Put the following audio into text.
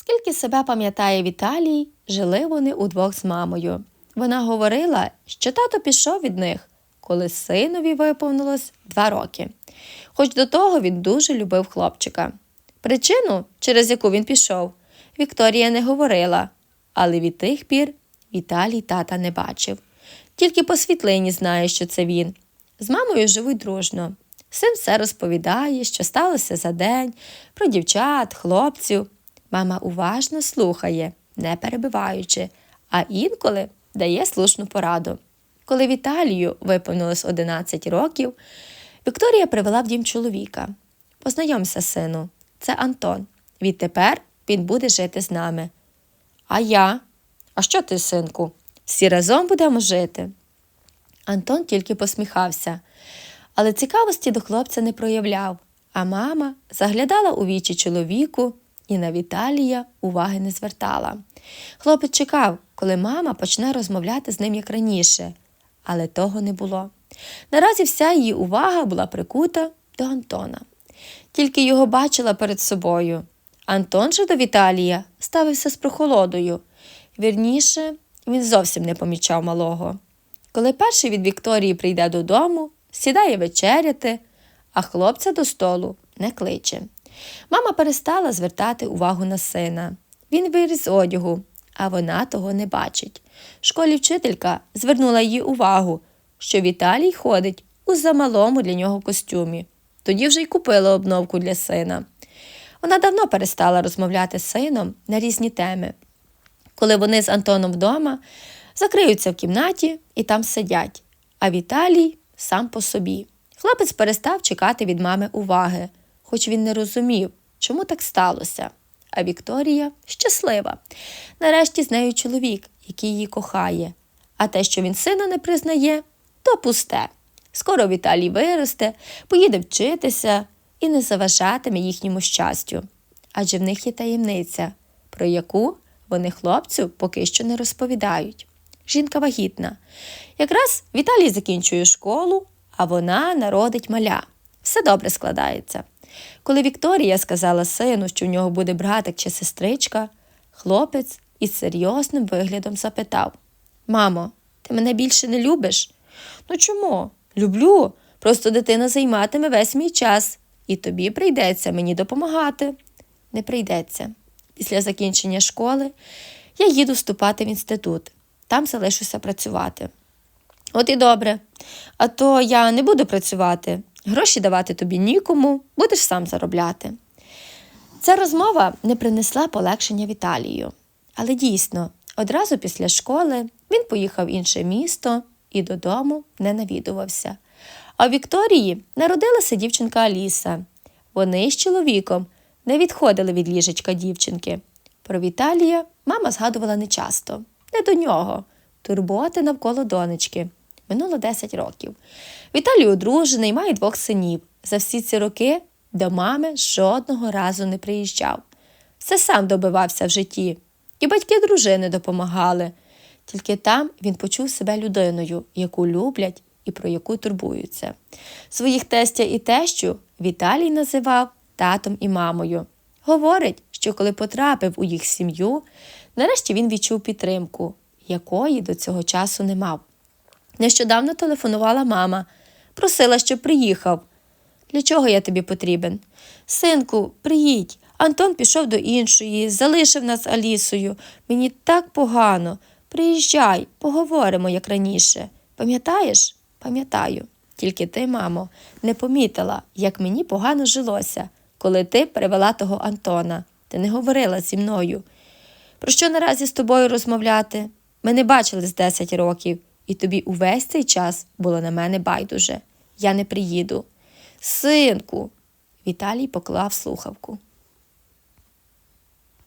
Скільки себе пам'ятає Віталій, жили вони удвох з мамою. Вона говорила, що тато пішов від них, коли синові виповнилось два роки. Хоч до того він дуже любив хлопчика. Причину, через яку він пішов, Вікторія не говорила, але від тих пір Віталій тата не бачив. Тільки по світлині знає, що це він. З мамою живуть дружно. Син все розповідає, що сталося за день, про дівчат, хлопців. Мама уважно слухає, не перебиваючи, а інколи дає слушну пораду. Коли Віталію виповнилось 11 років, Вікторія привела в дім чоловіка. Познайомся, сину, це Антон. Відтепер він буде жити з нами. А я? А що ти, синку? Всі разом будемо жити. Антон тільки посміхався, але цікавості до хлопця не проявляв, а мама заглядала у вічі чоловіку і на Віталія уваги не звертала. Хлопець чекав, коли мама почне розмовляти з ним як раніше, але того не було. Наразі вся її увага була прикута до Антона. Тільки його бачила перед собою. Антон же до Віталія ставився з прохолодою. Вірніше, він зовсім не помічав малого. Коли перший від Вікторії прийде додому, сідає вечеряти, а хлопця до столу не кличе. Мама перестала звертати увагу на сина. Він виріс з одягу, а вона того не бачить. В школі вчителька звернула її увагу, що Віталій ходить у замалому для нього костюмі. Тоді вже й купила обновку для сина. Вона давно перестала розмовляти з сином на різні теми. Коли вони з Антоном вдома, закриються в кімнаті і там сидять, а Віталій сам по собі. Хлопець перестав чекати від мами уваги, хоч він не розумів, чому так сталося. А Вікторія щаслива. Нарешті з нею чоловік, який її кохає. А те, що він сина не признає, то пусте. Скоро Віталій виросте, поїде вчитися і не заважатиме їхньому щастю. Адже в них є таємниця, про яку вони хлопцю поки що не розповідають. Жінка вагітна. Якраз Віталій закінчує школу, а вона народить маля. Все добре складається. Коли Вікторія сказала сину, що в нього буде братик чи сестричка, хлопець із серйозним виглядом запитав Мамо, ти мене більше не любиш? Ну чому? Люблю. Просто дитина займатиме весь мій час, і тобі прийдеться мені допомагати. Не прийдеться. Після закінчення школи я їду вступати в інститут, там залишуся працювати. От і добре. А то я не буду працювати, гроші давати тобі нікому, будеш сам заробляти. Ця розмова не принесла полегшення Віталію. Але дійсно, одразу після школи він поїхав в інше місто і додому не навідувався. А в Вікторії народилася дівчинка Аліса. Вони з чоловіком не відходили від ліжечка дівчинки. Про Віталія мама згадувала нечасто, не до нього, турботи навколо донечки. Минуло 10 років. Віталій одружений, має двох синів. За всі ці роки до мами жодного разу не приїжджав. Все сам добивався в житті, і батьки дружини допомагали. Тільки там він почув себе людиною, яку люблять і про яку турбуються. Своїх тестя і тещу Віталій називав татом і мамою. Говорить, що коли потрапив у їх сім'ю, нарешті він відчув підтримку, якої до цього часу не мав. Нещодавно телефонувала мама, просила, щоб приїхав. Для чого я тобі потрібен? Синку, приїдь. Антон пішов до іншої, залишив нас Алісою. Мені так погано. Приїжджай, поговоримо, як раніше. Пам'ятаєш? Пам'ятаю. Тільки ти, мамо, не помітила, як мені погано жилося, коли ти привела того Антона. Ти не говорила зі мною. Про що наразі з тобою розмовляти? Ми не бачились 10 років, і тобі увесь цей час було на мене байдуже. Я не приїду. Синку. Віталій поклав слухавку.